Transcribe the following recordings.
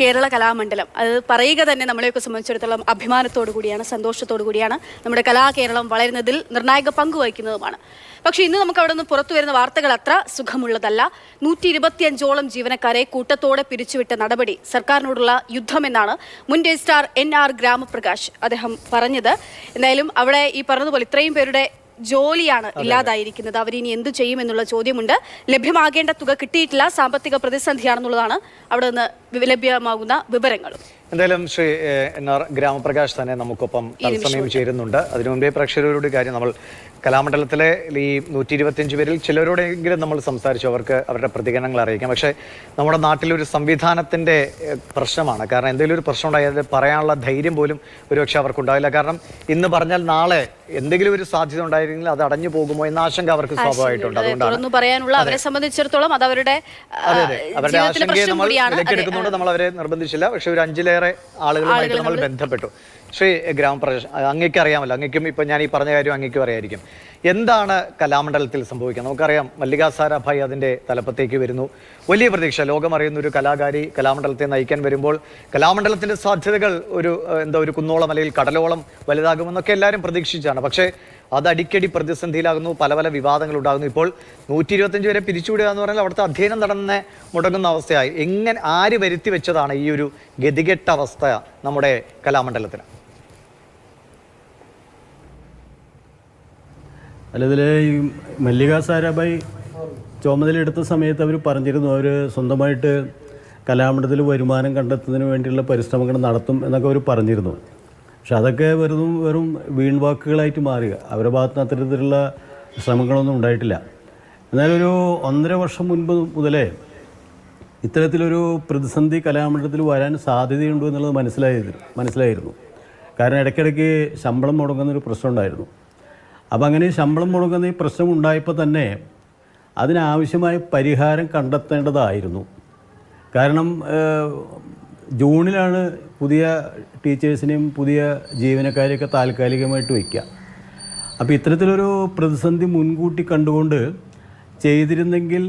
കേരള കലാമണ്ഡലം. അത് പറയുക തന്നെ നമ്മളെയൊക്കെ സംബന്ധിച്ചിടത്തോളം അഭിമാനത്തോടു കൂടിയാണ് സന്തോഷത്തോടു കൂടിയാണ്. നമ്മുടെ കലാകേരളം വളരുന്നതിൽ നിർണായക പങ്ക് വഹിക്കുന്നതുമാണ്. പക്ഷേ ഇന്ന് നമുക്ക് അവിടെ നിന്ന് പുറത്തു വരുന്ന വാർത്തകൾ അത്ര സുഖമുള്ളതല്ല. നൂറ്റി ഇരുപത്തിയഞ്ചോളം ജീവനക്കാരെ കൂട്ടത്തോടെ പിരിച്ചുവിട്ട നടപടി സർക്കാരിനോടുള്ള യുദ്ധമെന്നാണ് മുൻ രജിസ്ട്രാർ എൻ ആർ ഗ്രാമപ്രകാശ് അദ്ദേഹം പറഞ്ഞത്. എന്തായാലും അവിടെ ഈ പറഞ്ഞതുപോലെ ഇത്രയും പേരുടെ ജോലിയാണ് ഇല്ലാതായിരിക്കുന്നത്. അവർ ഇനി എന്തു ചെയ്യുമെന്നുള്ള ചോദ്യമുണ്ട്. ലഭ്യമാകേണ്ട തുക കിട്ടിയിട്ടില്ല. സാമ്പത്തിക പ്രതിസന്ധിയാണെന്നുള്ളതാണ് അവിടെ നിന്ന് ലഭ്യമാകുന്ന വിവരങ്ങളും. എന്തായാലും ശ്രീ എൻ ആർ ഗ്രാമപ്രകാശ് തന്നെ നമുക്കൊപ്പം തത്സമയം ചേരുന്നുണ്ട്. അതിനു മുമ്പേ പ്രേക്ഷകരോട് കാര്യം നമ്മൾ കലാമണ്ഡലത്തിലെ ഈ നൂറ്റി ഇരുപത്തിയഞ്ച് പേരിൽ ചിലരോടെങ്കിലും നമ്മൾ സംസാരിച്ചു അവർക്ക് അവരുടെ പ്രതികരണങ്ങൾ അറിയിക്കാം. പക്ഷേ നമ്മുടെ നാട്ടിലൊരു സംവിധാനത്തിന്റെ പ്രശ്നമാണ്. കാരണം എന്തെങ്കിലും ഒരു പ്രശ്നം ഉണ്ടായാൽ അത് പറയാനുള്ള ധൈര്യം പോലും ഒരുപക്ഷെ അവർക്കുണ്ടാവില്ല. കാരണം ഇന്ന് പറഞ്ഞാൽ നാളെ എന്തെങ്കിലും ഒരു സാധ്യത ഉണ്ടായിരുന്നെങ്കിൽ അത് അടഞ്ഞു പോകുമോ എന്ന ആശങ്ക അവർക്ക് സ്വാഭാവികമായിട്ടുണ്ട്. അതുകൊണ്ടാണ് പറയാനുള്ള അവരെ സംബന്ധിച്ചിടത്തോളം അത് അവരുടെ അവരുടെ ആശങ്കയെ നമ്മൾ വിലക്കെടുക്കുന്നുണ്ട് നമ്മൾ അവരെ നിർബന്ധിച്ചില്ല. പക്ഷെ ഒരു അഞ്ചിലേറെ ആളുകളുമായിട്ട് നമ്മൾ ബന്ധപ്പെട്ടു. ശ്രീ ഗ്രാമപ്രദേശം അങ്ങേക്ക് അറിയാമല്ലോ. അങ്ങേക്കും ഇപ്പൊ ഞാൻ ഈ പറഞ്ഞ കാര്യം അങ്ങേക്കും അറിയായിരിക്കും. എന്താണ് കലാമണ്ഡലത്തിൽ സംഭവിക്കുന്നത് നമുക്കറിയാം മല്ലിക സാരാഭായി അതിന്റെ തലപ്പത്തേക്ക് വരുന്നു. വലിയ പ്രതീക്ഷ. ലോകം അറിയുന്ന ഒരു കലാകാരി കലാമണ്ഡലത്തെ നയിക്കാൻ വരുമ്പോൾ കലാമണ്ഡലത്തിന്റെ സാധ്യതകൾ ഒരു എന്താ ഒരു കുന്നോളം അല്ലെങ്കിൽ കടലോളം വലുതാകുമെന്നൊക്കെ എല്ലാവരും പ്രതീക്ഷിച്ചാണ്. പക്ഷേ അത് അടിക്കടി പ്രതിസന്ധിയിലാകുന്നു. പല പല വിവാദങ്ങൾ ഉണ്ടാകുന്നു. ഇപ്പോൾ നൂറ്റി ഇരുപത്തഞ്ച് വരെ പിരിച്ചുവിടുക എന്ന് പറഞ്ഞാൽ അവിടുത്തെ അധ്യയനം നടന്ന് മുടങ്ങുന്ന അവസ്ഥയായി. എങ്ങനെ ആര് വരുത്തി വെച്ചതാണ് ഈ ഒരു ഗതികെട്ട അവസ്ഥ നമ്മുടെ കലാമണ്ഡലത്തിന്? അല്ല ഇതിൽ ഈ മല്ലിക സാരാഭായി ചുമതലയെടുത്ത സമയത്ത് അവർ പറഞ്ഞിരുന്നു അവർ സ്വന്തമായിട്ട് കലാമണ്ഡലത്തിൽ വരുമാനം കണ്ടെത്തുന്നതിന് വേണ്ടിയുള്ള പരിശ്രമങ്ങൾ നടത്തും എന്നൊക്കെ അവർ പറഞ്ഞിരുന്നു. പക്ഷെ അതൊക്കെ വെറും വെറും വീൺവാക്കുകളായിട്ട് മാറുക. അവരുടെ ഭാഗത്തുനിന്ന് അത്തരത്തിലുള്ള ശ്രമങ്ങളൊന്നും ഉണ്ടായിട്ടില്ല. എന്നാലൊരു ഒന്നര വർഷം മുൻപ് മുതലേ ഇത്തരത്തിലൊരു പ്രതിസന്ധി കലാമണ്ഡലത്തിൽ വരാൻ സാധ്യതയുണ്ടോ എന്നുള്ളത് മനസ്സിലായിരുന്നു മനസ്സിലായിരുന്നു. കാരണം ഇടയ്ക്കിടയ്ക്ക് ശമ്പളം മുടങ്ങുന്നൊരു പ്രശ്നം ഉണ്ടായിരുന്നു അപ്പോൾ അങ്ങനെ ശമ്പളം മുടങ്ങുന്ന ഈ പ്രശ്നം ഉണ്ടായപ്പോൾ തന്നെ അതിനാവശ്യമായ പരിഹാരം കണ്ടെത്തേണ്ടതായിരുന്നു. കാരണം ജൂണിലാണ് പുതിയ ടീച്ചേഴ്സിനെയും പുതിയ ജീവനക്കാരെയൊക്കെ താൽക്കാലികമായിട്ട് വയ്ക്കുക അപ്പോൾ ഇത്തരത്തിലൊരു പ്രതിസന്ധി മുൻകൂട്ടി കണ്ടുകൊണ്ട് ചെയ്തിരുന്നെങ്കിൽ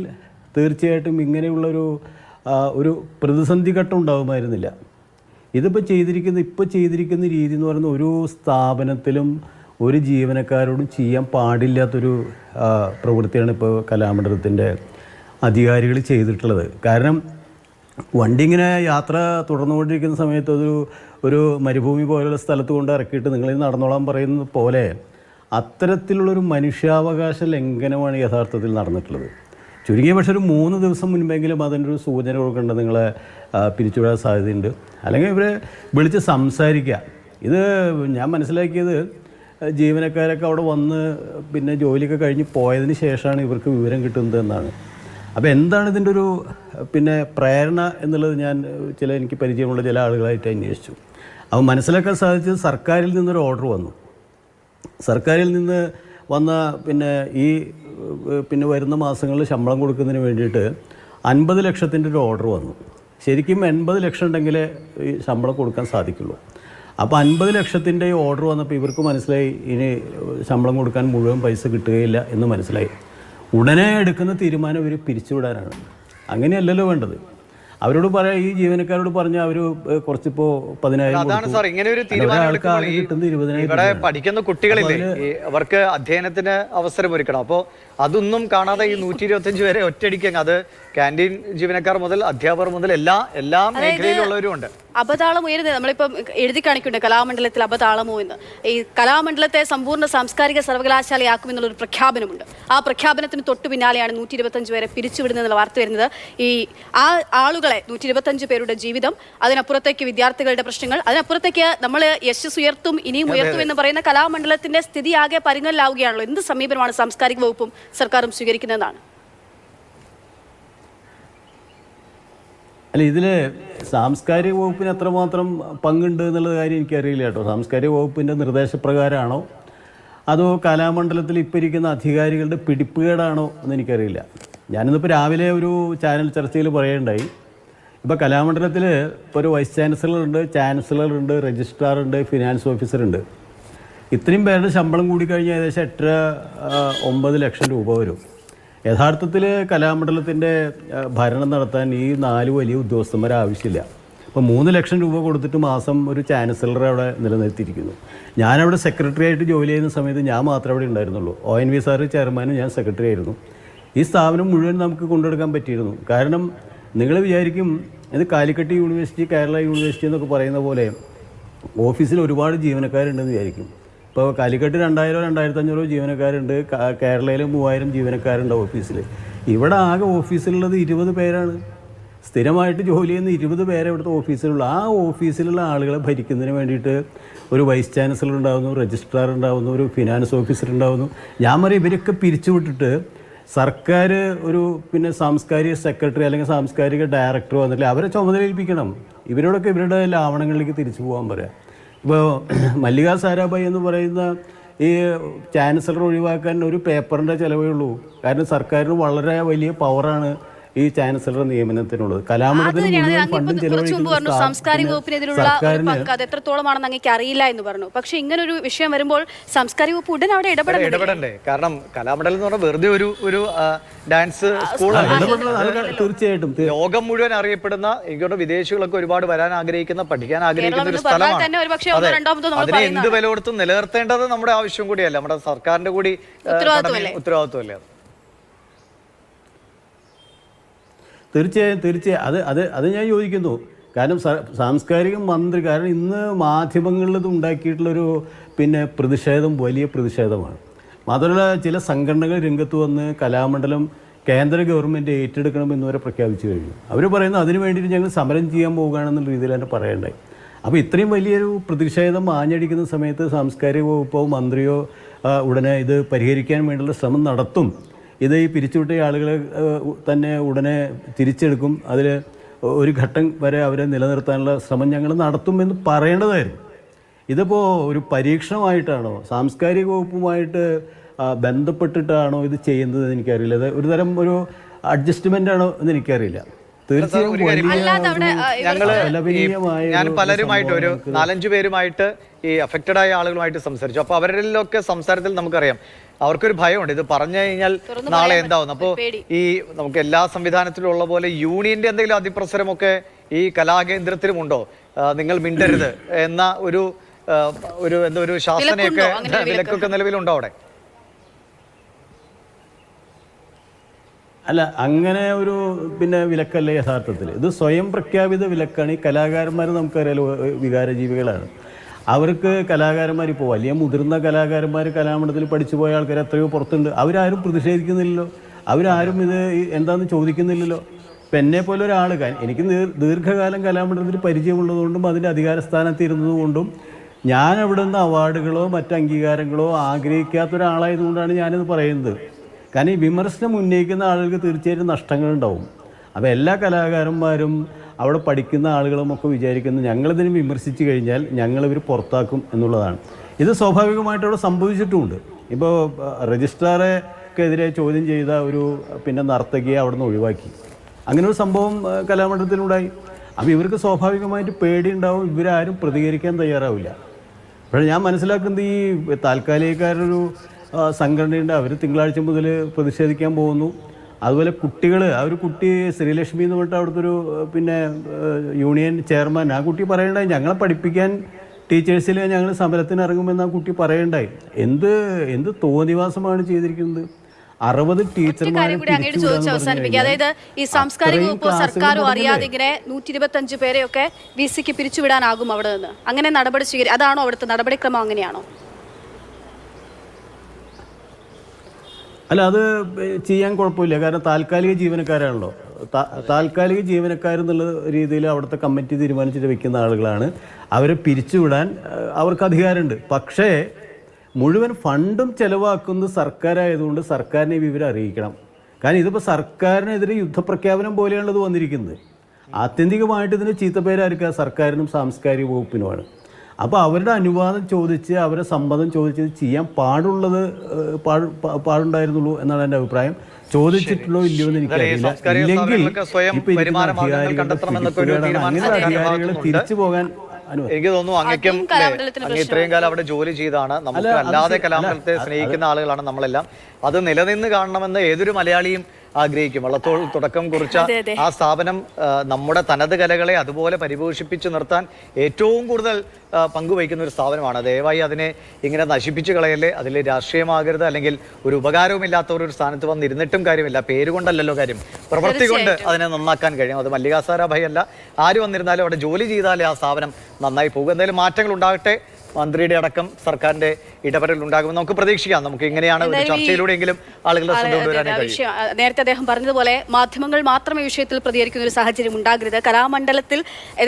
തീർച്ചയായിട്ടും ഇങ്ങനെയുള്ളൊരു ഒരു പ്രതിസന്ധി ഘട്ടം ഉണ്ടാകുമായിരുന്നില്ല ഇതിപ്പോൾ ചെയ്തിരിക്കുന്ന ഇപ്പോൾ ചെയ്തിരിക്കുന്ന രീതി എന്ന് പറയുന്ന ഒരു സ്ഥാപനത്തിലും ഒരു ജീവനക്കാരോടും ചെയ്യാൻ പാടില്ലാത്തൊരു പ്രവൃത്തിയാണ് ഇപ്പോൾ കലാമണ്ഡലത്തിന്റെ അധികാരികൾ ചെയ്തിട്ടുള്ളത്. കാരണം വണ്ടി ഇങ്ങനെ യാത്ര തുടർന്നുകൊണ്ടിരിക്കുന്ന സമയത്ത് ഒരു ഒരു മരുഭൂമി പോലെയുള്ള സ്ഥലത്ത് കൊണ്ട് ഇറക്കിയിട്ട് നിങ്ങളിൽ നടന്നോളാൻ പറയുന്നത് പോലെ അത്തരത്തിലുള്ളൊരു മനുഷ്യാവകാശ ലംഘനമാണ് യഥാർത്ഥത്തിൽ നടന്നിട്ടുള്ളത്. ചുരുങ്ങിയ പക്ഷേ ഒരു മൂന്ന് ദിവസം മുൻപെങ്കിലും അതിന്റെ ഒരു സൂചന കൊടുക്കേണ്ട നിങ്ങളെ പിരിച്ചുവിടാൻ സാധ്യതയുണ്ട്. അല്ലെങ്കിൽ ഇവരെ വിളിച്ച് സംസാരിക്കുക. ഇത് ഞാൻ മനസ്സിലാക്കിയത് ജീവനക്കാരൊക്കെ അവിടെ വന്ന് പിന്നെ ജോലിയൊക്കെ കഴിഞ്ഞ് പോയതിന് ശേഷമാണ് ഇവർക്ക് വിവരം കിട്ടുന്നത് എന്നാണ്. അപ്പോൾ എന്താണ് ഇതിന്റെ ഒരു പിന്നെ പ്രേരണ എന്നുള്ളത് ഞാൻ ചില എനിക്ക് പരിചയമുള്ള ചില ആളുകളായിട്ട് അന്വേഷിച്ചു. അപ്പോൾ മനസ്സിലാക്കാൻ സാധിച്ചത് സർക്കാരിൽ നിന്നൊരു ഓർഡർ വന്നു. സർക്കാരിൽ നിന്ന് വന്ന പിന്നെ ഈ പിന്നെ വരുന്ന മാസങ്ങളിൽ ശമ്പളം കൊടുക്കുന്നതിന് വേണ്ടിയിട്ട് അൻപത് ലക്ഷത്തിന്റെ ഒരു ഓർഡർ വന്നു. ശരിക്കും എൺപത് ലക്ഷം ഉണ്ടെങ്കിലേ ഈ ശമ്പളം കൊടുക്കാൻ സാധിക്കുള്ളൂ. അപ്പോൾ അൻപത് ലക്ഷത്തിന്റെ ഓർഡർ വന്നപ്പോൾ ഇവർക്ക് മനസ്സിലായി ഇനി ശമ്പളം കൊടുക്കാൻ മുഴുവൻ പൈസ കിട്ടുകയില്ല എന്ന് മനസ്സിലായി. ഉടനെ എടുക്കുന്ന തീരുമാനം ഇവർ പിരിച്ചുവിടാനാണ്. അങ്ങനെയല്ലല്ലോ വേണ്ടത്. അവരോട് പറയാം ഈ ജീവനക്കാരോട് പറഞ്ഞ അവർ കുറച്ചിപ്പോ പതിനായിരം അതാണ് സാർ ഇങ്ങനെ ഒരു തീരുമാനം ഇവിടെ പഠിക്കുന്ന കുട്ടികളില്ലേ അവർക്ക് അധ്യയനത്തിന് അവസരം ഒരുക്കണം. അപ്പോൾ അതൊന്നും കാണാതെ ഈ നൂറ്റി ഇരുപത്തഞ്ച് വരെ ഒറ്റയടിക്ക് അങ്ങ് അത് കാന്റീൻ ജീവനക്കാർ മുതൽ അധ്യാപകർ മുതൽ എല്ലാ എല്ലാ മേഖലയിലുള്ളവരും ഉണ്ട്. അപതാളം ഉയരുന്നത് നമ്മളിപ്പം എഴുതി കാണിക്കുന്നുണ്ട് കലാമണ്ഡലത്തിൽ അപതാളമോ എന്ന് ഈ കലാമണ്ഡലത്തെ സമ്പൂർണ സാംസ്കാരിക സർവകലാശാലയാക്കുമെന്നുള്ള ഒരു പ്രഖ്യാപനമുണ്ട്. ആ പ്രഖ്യാപനത്തിന് തൊട്ടു പിന്നാലെയാണ് നൂറ്റി ഇരുപത്തഞ്ച് പേരെ പിരിച്ചുവിടുന്നതെന്നുള്ള വാർത്ത വരുന്നത്. ഈ ആ ആളുകളെ നൂറ്റി ഇരുപത്തഞ്ച് പേരുടെ ജീവിതം അതിനപ്പുറത്തേക്ക് വിദ്യാർത്ഥികളുടെ പ്രശ്നങ്ങൾ അതിനപ്പുറത്തേക്ക് നമ്മൾ യശസ് ഉയർത്തും ഇനിയും ഉയർത്തും എന്ന് പറയുന്ന കലാമണ്ഡലത്തിന്റെ സ്ഥിതി ആകെ പരിങ്ങലിലാവുകയാണല്ലോ എന്ത് സമീപനമാണ് സാംസ്കാരിക വകുപ്പും സർക്കാരും സ്വീകരിക്കുന്നതെന്നാണ്? അല്ല ഇതിൽ സാംസ്കാരിക വകുപ്പിന് എത്രമാത്രം പങ്കുണ്ട് എന്നുള്ള കാര്യം എനിക്കറിയില്ല കേട്ടോ. സാംസ്കാരിക വകുപ്പിന്റെ നിർദ്ദേശപ്രകാരമാണോ? അതോ കലാമണ്ഡലത്തിൽ ഇപ്പോൾ ഇരിക്കുന്ന അധികാരികളുടെ പിടിപ്പുകേടാണോ എന്ന് എനിക്കറിയില്ല. ഞാനിന്നിപ്പോൾ രാവിലെ ഒരു ചാനൽ ചർച്ചയിൽ പറയുണ്ടായി ഇപ്പോൾ കലാമണ്ഡലത്തിൽ ഒരു വൈസ് ചാൻസലർ ഉണ്ട് ചാൻസലർ ഉണ്ട് രജിസ്ട്രാർ ഉണ്ട് ഫിനാൻസ് ഓഫീസർ ഉണ്ട്. ഇത്രയും പേരുടെ ശമ്പളം കൂടി കൂടിക്കഴിഞ്ഞാൽ ഏകദേശം എട്ടര ഒമ്പത് ലക്ഷം രൂപ വരും. യഥാർത്ഥത്തിൽ കലാമണ്ഡലത്തിന്റെ ഭരണം നടത്താൻ ഈ നാല് വലിയ ഉദ്യോഗസ്ഥന്മാർ ആവശ്യമില്ല. അപ്പോൾ മൂന്ന് ലക്ഷം രൂപ കൊടുത്തിട്ട് മാസം ഒരു ചാൻസലർ അവിടെ നിലനിർത്തിയിരിക്കുന്നു. ഞാനവിടെ സെക്രട്ടറി ആയിട്ട് ജോലി ചെയ്യുന്ന സമയത്ത് ഞാൻ മാത്രമേ അവിടെ ഉണ്ടായിരുന്നുള്ളൂ. ഒ എൻ വി സാറ് ചെയർമാനും ഞാൻ സെക്രട്ടറി ആയിരുന്നു. ഈ സ്ഥാപനം മുഴുവൻ നമുക്ക് കൊണ്ടെടുക്കാൻ പറ്റിയിരുന്നു. കാരണം നിങ്ങൾ വിചാരിക്കും ഇത് കാലിക്കട്ട് യൂണിവേഴ്സിറ്റി കേരള യൂണിവേഴ്സിറ്റി എന്നൊക്കെ പറയുന്ന പോലെ ഓഫീസിൽ ഒരുപാട് ജീവനക്കാരുണ്ടെന്ന് വിചാരിക്കും. ഇപ്പോൾ കാലിക്കട്ട് രണ്ടായിരോ രണ്ടായിരത്തി അഞ്ഞൂറോ ജീവനക്കാരുണ്ട് കേരളയിൽ മൂവായിരം ജീവനക്കാരുണ്ട് ഓഫീസിൽ ഇവിടെ ആകെ ഓഫീസിലുള്ളത് ഇരുപത് പേരാണ്. സ്ഥിരമായിട്ട് ജോലി ചെയ്യുന്ന ഇരുപത് പേരെ ഇവിടുത്തെ ഓഫീസിലുള്ള. ആ ഓഫീസിലുള്ള ആളുകളെ ഭരിക്കുന്നതിന് വേണ്ടിയിട്ട് ഒരു വൈസ് ചാൻസലർ ഉണ്ടാകുന്നു രജിസ്ട്രാർ ഉണ്ടാകുന്നു ഒരു ഫിനാൻസ് ഓഫീസർ ഉണ്ടാകുന്നു ഞാൻ പറയും ഇവരൊക്കെ പിരിച്ചുവിട്ടിട്ട് സർക്കാർ ഒരു പിന്നെ സാംസ്കാരിക സെക്രട്ടറി അല്ലെങ്കിൽ സാംസ്കാരിക ഡയറക്ടറോ എന്നല്ലേ അവരെ ചുമതലയിൽപ്പിക്കണം. ഇവരോടൊക്കെ ഇവരുടെ ലാവണങ്ങളിലേക്ക് തിരിച്ചു പോകാൻ പറയാം. ഇപ്പോൾ മല്ലിക സാരാഭായി എന്ന് പറയുന്ന ഈ ചാൻസലർ ഒഴിവാക്കാൻ ഒരു പേപ്പറിന്റെ ചിലവേ ഉള്ളൂ. കാരണം സർക്കാരിന് വളരെ വലിയ പവറാണ് ഈ ചാൻസലർ നിയമനത്തിനുള്ളത്. കലാമണ്ഡലത്തിന് സാംസ്കാരിക വകുപ്പിനെതിരുള്ള പങ്ക് അത് എത്രത്തോളമാണെന്ന് അങ്ങേക്ക് അറിയില്ല എന്ന് പറഞ്ഞു. പക്ഷെ ഇങ്ങനെ ഒരു വിഷയം വരുമ്പോൾ സാംസ്കാരിക വകുപ്പ് ഉടൻ അവിടെ ഇടപെടണം ഇടപെടണ്ടേ? കാരണം കലാമണ്ഡലം എന്ന് പറഞ്ഞാൽ വെറുതെ ഒരു ഒരു ഡാൻസ് തീർച്ചയായിട്ടും. ലോകം മുഴുവൻ അറിയപ്പെടുന്ന എനിക്കോട്ട് വിദേശികളൊക്കെ ഒരുപാട് വരാൻ ആഗ്രഹിക്കുന്ന പഠിക്കാൻ ആഗ്രഹിക്കുന്ന ഒരു സ്ഥലമാണ്. ഒരുപക്ഷെ രണ്ടാമതോ നമ്മൾ അതിനെ എന്ത് വില കൊടുത്തും നിലനിർത്തേണ്ടത് നമ്മുടെ ആവശ്യം കൂടിയല്ല. നമ്മുടെ സർക്കാരിന്റെ കൂടി ഉത്തരവാദിത്വം ഉത്തരവാദിത്വമല്ലേ? കടമയും ഉത്തരവാദിത്വമല്ലേ അത് തീർച്ചയായും തീർച്ചയായും. അത് അത് അത് ഞാൻ യോജിക്കുന്നു. കാരണം സാംസ്കാരിക മന്ത്രി കാരണം ഇന്ന് മാധ്യമങ്ങളിൽ ഇത് ഉണ്ടാക്കിയിട്ടുള്ളൊരു പിന്നെ പ്രതിഷേധം വലിയ പ്രതിഷേധമാണ്. മാത്രമല്ല ചില സംഘടനകൾ രംഗത്ത് വന്ന് കലാമണ്ഡലം കേന്ദ്ര ഗവൺമെന്റ് ഏറ്റെടുക്കണമെന്ന് വരെ പ്രഖ്യാപിച്ചു കഴിഞ്ഞു. അവർ പറയുന്നത് അതിനു വേണ്ടിയിട്ട് ഞങ്ങൾ സമരം ചെയ്യാൻ പോകുകയാണെന്നുള്ള രീതിയിൽ തന്നെ പറയണ്ടായി. അപ്പോൾ ഇത്രയും വലിയൊരു പ്രതിഷേധം ആഞ്ഞടിക്കുന്ന സമയത്ത് സാംസ്കാരിക വകുപ്പോ മന്ത്രിയോ ഉടനെ ഇത് പരിഹരിക്കാൻ വേണ്ടിയുള്ള ശ്രമം നടത്തും. ഇത് ഈ പിരിച്ചുവിട്ട ആളുകളെ തന്നെ ഉടനെ തിരിച്ചെടുക്കും. അതിൽ ഒരു ഘട്ടം വരെ അവരെ നിലനിർത്താനുള്ള ശ്രമം ഞങ്ങൾ നടത്തുമെന്ന് പറയേണ്ടതായിരുന്നു. ഇതിപ്പോൾ ഒരു പരീക്ഷണമായിട്ടാണോ സാംസ്കാരിക വകുപ്പുമായിട്ട് ബന്ധപ്പെട്ടിട്ടാണോ ഇത് ചെയ്യുന്നത് എനിക്കറിയില്ല. ഇത് ഒരു തരം ഒരു അഡ്ജസ്റ്റ്മെന്റ് ആണോ എന്ന് എനിക്കറിയില്ല. തീർച്ചയായും വലിയ അല്ലാതെ അവിടെ ഞങ്ങൾ ഈ ഞാൻ പലരുമായിട്ട് ഒരു നാലഞ്ചു പേരുമായിട്ട് ഈ അഫക്റ്റഡ് ആയ ആളുകളുമായിട്ട് സംസാരിച്ചു. അപ്പൊ അവരിലൊക്കെ സംസാരത്തിൽ നമുക്കറിയാം. അവർക്കൊരു ഭയമുണ്ട്. ഇത് പറഞ്ഞു കഴിഞ്ഞാൽ നാളെ എന്താവും? അപ്പോൾ ഈ നമുക്ക് എല്ലാ സംവിധാനത്തിലും ഉള്ള പോലെ യൂണിയന്റെ എന്തെങ്കിലും അതിപ്രസരമൊക്കെ ഈ കലാകേന്ദ്രത്തിലും ഉണ്ടോ നിങ്ങൾ മിണ്ടരുത് എന്ന ഒരു ഒരു എന്താ ഒരു ശാസനയൊക്കെ വിലക്കൊക്കെ നിലവിലുണ്ടോ അവിടെ? അല്ല അങ്ങനെ ഒരു പിന്നെ വിലക്കല്ല യഥാർത്ഥത്തിൽ ഇത് സ്വയം പ്രഖ്യാപിത വിലക്കാണ്. ഈ കലാകാരന്മാർ നമുക്കറിയാലോ വികാരജീവികളാണ്. അവർക്ക് കലാകാരന്മാർ ഇപ്പോൾ വലിയ മുതിർന്ന കലാകാരന്മാർ കലാമണ്ഡലത്തിൽ പഠിച്ചു പോയ ആൾക്കാർ എത്രയോ പുറത്തുണ്ട്. അവരാരും പ്രതിഷേധിക്കുന്നില്ലല്ലോ. അവരാരും ഇത് എന്താണെന്ന് ചോദിക്കുന്നില്ലല്ലോ. ഇപ്പം എന്നെ പോലെ ഒരാൾ എനിക്ക് ദീർഘകാലം കലാമണ്ഡലത്തിൽ പരിചയമുള്ളതുകൊണ്ടും അതിന്റെ അധികാര സ്ഥാനത്ത് ഇരുന്നതുകൊണ്ടും ഞാൻ അവിടെ അവാർഡുകളോ മറ്റ് അംഗീകാരങ്ങളോ ആഗ്രഹിക്കാത്ത ഒരാളായതുകൊണ്ടാണ് ഞാനിത് പറയുന്നത്. കാരണം ഈ വിമർശനം ഉന്നയിക്കുന്ന ആളുകൾക്ക് തീർച്ചയായിട്ടും നഷ്ടങ്ങളുണ്ടാവും. അപ്പോൾ എല്ലാ കലാകാരന്മാരും അവിടെ പഠിക്കുന്ന ആളുകളും ഒക്കെ വിചാരിക്കുന്നത് ഞങ്ങളിതിനെ വിമർശിച്ച് കഴിഞ്ഞാൽ ഞങ്ങളിവർ പുറത്താക്കും എന്നുള്ളതാണ്. ഇത് സ്വാഭാവികമായിട്ട് അവിടെ സംഭവിച്ചിട്ടുമുണ്ട് ഇപ്പോൾ രജിസ്ട്രാറെക്കെതിരെ ചോദ്യം ചെയ്ത ഒരു പിന്നെ നർത്തകിയെ അവിടെ നിന്ന് ഒഴിവാക്കി. അങ്ങനെ ഒരു സംഭവം കലാമണ്ഡലത്തിലുണ്ടായി. അപ്പോൾ ഇവർക്ക് സ്വാഭാവികമായിട്ട് പേടിയുണ്ടാവും ഇവരാരും പ്രതികരിക്കാൻ തയ്യാറാവില്ല. പക്ഷേ ഞാൻ മനസ്സിലാക്കുന്നത് ഈ താൽക്കാലികക്കാരൊരു സംഘടനയുണ്ട് അവർ തിങ്കളാഴ്ച മുതൽ പ്രതിഷേധിക്കാൻ പോകുന്നു. അതുപോലെ കുട്ടികൾ ആ ഒരു കുട്ടി ശ്രീലക്ഷ്മി എന്ന് പറഞ്ഞിട്ട് അവിടുത്തെ ഒരു പിന്നെ യൂണിയൻ ചെയർമാൻ ആ കുട്ടി പറയണ്ടായി. ഞങ്ങളെ പഠിപ്പിക്കാൻ ടീച്ചേഴ്സിൽ ഞങ്ങൾ സമരത്തിന് ഇറങ്ങുമെന്ന് ആ കുട്ടി പറയണ്ടായി. എന്ത് എന്ത് തോന്നിവാസമാണ് ചെയ്തിരിക്കുന്നത്? അറുപത് ടീച്ചർമാരെ ചോദിച്ച് അവസാനിപ്പിക്കുക അതായത് ഈ സാംസ്കാരിക വകുപ്പ് സർക്കാരോ അറിയാതെ ഇങ്ങനെ നൂറ്റി ഇരുപത്തഞ്ച് പേരെയൊക്കെ വി സിക്ക് പിരിച്ചുവിടാനാകും അവിടെ നിന്ന്. അങ്ങനെ നടപടി സ്വീകരി അതാണോ അവിടുത്തെ നടപടിക്രമം അങ്ങനെയാണോ? അല്ല അത് ചെയ്യാൻ കുഴപ്പമില്ല. കാരണം താൽക്കാലിക ജീവനക്കാരാണല്ലോ. താൽക്കാലിക ജീവനക്കാരെന്നുള്ള രീതിയിൽ അവിടുത്തെ കമ്മിറ്റി തീരുമാനിച്ചിട്ട് വെക്കുന്ന ആളുകളാണ്. അവരെ പിരിച്ചുവിടാൻ അവർക്ക് അധികാരമുണ്ട്. പക്ഷേ മുഴുവൻ ഫണ്ടും ചെലവാക്കുന്നത് സർക്കാരായതുകൊണ്ട് സർക്കാരിനെ വിവരം അറിയിക്കണം. കാരണം ഇതിപ്പോൾ സർക്കാരിനെതിരെ യുദ്ധപ്രഖ്യാപനം പോലെയാണത് വന്നിരിക്കുന്നത്. ആത്യന്തികമായിട്ട് ഇതിന് ചീത്തപ്പേരായിരിക്കുക സർക്കാരിനും സാംസ്കാരിക വകുപ്പിനുമാണ്. അപ്പോൾ അവരുടെ അനുവാദം ചോദിച്ച് അവരെ സമ്മതം ചോദിച്ച് ചെയ്യാൻ പാടുള്ളത് പാ- പാടുണ്ടായിരുന്നുള്ളൂ എന്നാണ് എന്റെ അഭിപ്രായം. ചോദിച്ചിട്ടുള്ളോ ഇല്ലയോ എന്ന് എനിക്കറിയില്ല. ഇല്ലെങ്കിൽ ഇപ്പൊ ഇരിക്കുന്ന അധികാരികളുടെ അങ്ങനെ അധികാരികൾ തിരിച്ചു പോകാൻ എനിക്ക് തോന്നുന്നു അങ്ങക്കും അങ്ങ് ഇത്രയും കാലം അവിടെ ജോലി ചെയ്താണ്. നമുക്ക് അല്ലാതെ. കലാമണ്ഡലത്തെ സ്നേഹിക്കുന്ന ആളുകളാണ് നമ്മളെല്ലാം. അത് നിലനിന്ന് കാണണമെന്ന് ഏതൊരു മലയാളിയും ആഗ്രഹിക്കും വള്ളത്തോൾ തുടക്കം കുറിച്ച. ആ സ്ഥാപനം നമ്മുടെ തനത് കലകളെ അതുപോലെ പരിപോഷിപ്പിച്ച് നിർത്താൻ ഏറ്റവും കൂടുതൽ പങ്കുവയ്ക്കുന്ന ഒരു സ്ഥാപനമാണ്. ദയവായി അതിനെ ഇങ്ങനെ നശിപ്പിച്ചു കളയല്ലേ? അതിൽ രാഷ്ട്രീയമാകരുത് അല്ലെങ്കിൽ ഒരു ഉപകാരവുമില്ലാത്ത ഒരു സ്ഥാനത്ത് വന്നിരുന്നിട്ടും കാര്യമില്ല. പേര് കൊണ്ടല്ലല്ലോ കാര്യം. പ്രവൃത്തി കൊണ്ട് അതിനെ നന്നാക്കാൻ കഴിയും അത് മല്ലികാസാരാഭായി അല്ല. ആര് വന്നിരുന്നാലും അവിടെ ജോലി ചെയ്താലേ ആ സ്ഥാപനം നന്നായി പോകും. എന്തായാലും മാറ്റങ്ങൾ ഉണ്ടാകട്ടെ. മന്ത്രിയുടെ അടക്കം സർക്കാരിന്റെ ഇടപെടൽ ഉണ്ടാകുമെന്ന് നമുക്ക് പ്രതീക്ഷിക്കാം. നമുക്ക് ഇങ്ങനെയാണ് ഒരു ചർച്ചയിലൂടെയെങ്കിലും ആളുകളുടെ ശ്രദ്ധ കൊണ്ടുവരാനേ കഴിയും. നേരത്തെ അദ്ദേഹം പറഞ്ഞതുപോലെ മാധ്യമങ്ങൾ മാത്രം ഈ വിഷയത്തിൽ പ്രതികരിക്കുന്ന ഒരു സാഹചര്യം ഉണ്ടാകരുത്. കലാമണ്ഡലത്തിൽ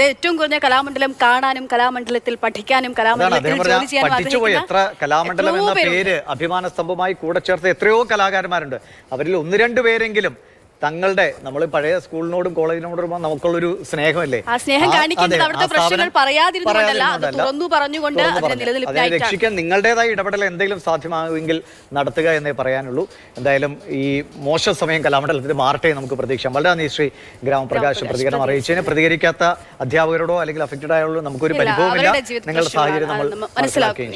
ഏറ്റവും കുറഞ്ഞ കലാമണ്ഡലം കാണാനും കലാമണ്ഡലത്തിൽ പഠിക്കാനും കലാമണ്ഡലത്തിൽ അദ്ദേഹം ജോലി ചെയ്യാനും എത്ര കലാമണ്ഡലം എന്ന പേര് അഭിമാന സ്തംഭമായി കൂടെ ചേർത്ത് എത്രയോ കലാകാരന്മാരുണ്ട്. അവരിൽ ഒന്ന് രണ്ട് പേരെങ്കിലും തങ്ങളുടെ നമ്മൾ പഴയ സ്കൂളിനോടും കോളേജിനോടും നമുക്കുള്ളൊരു സ്നേഹമല്ലേ? ആ സ്നേഹം അവിടുത്തെ പ്രശ്നങ്ങൾ പറയാതിരുന്നുകൊണ്ടല്ല, അത് തുറന്നു പറഞ്ഞുകൊണ്ട് അതിനെ. നിലനിൽപ്പിനായിട്ടാണ്. രക്ഷിക്കാൻ നിങ്ങളുടേതായ ഇടപെടൽ എന്തെങ്കിലും സാധ്യമാകുമെങ്കിൽ നടത്തുക എന്നേ പറയാനുള്ളൂ. എന്തായാലും ഈ മോശ സമയം കലാമണ്ഡലത്തിൽ മാറട്ടെ എന്ന് നമുക്ക് പ്രതീക്ഷിക്കാം. വളരെ നന്ദി ശ്രീ ഗ്രാമപ്രകാശ് പ്രതികരണം അറിയിച്ചതിന്. പ്രതികരിക്കാത്ത അധ്യാപകരോടോ അല്ലെങ്കിൽ അഫക്റ്റഡ് ആയോളോ നമുക്കൊരു പരിഭവമില്ല അവരുടെ ജീവിത നിങ്ങളുടെ സാഹചര്യം നമ്മൾ അത്. മനസ്സിലാക്കുകയും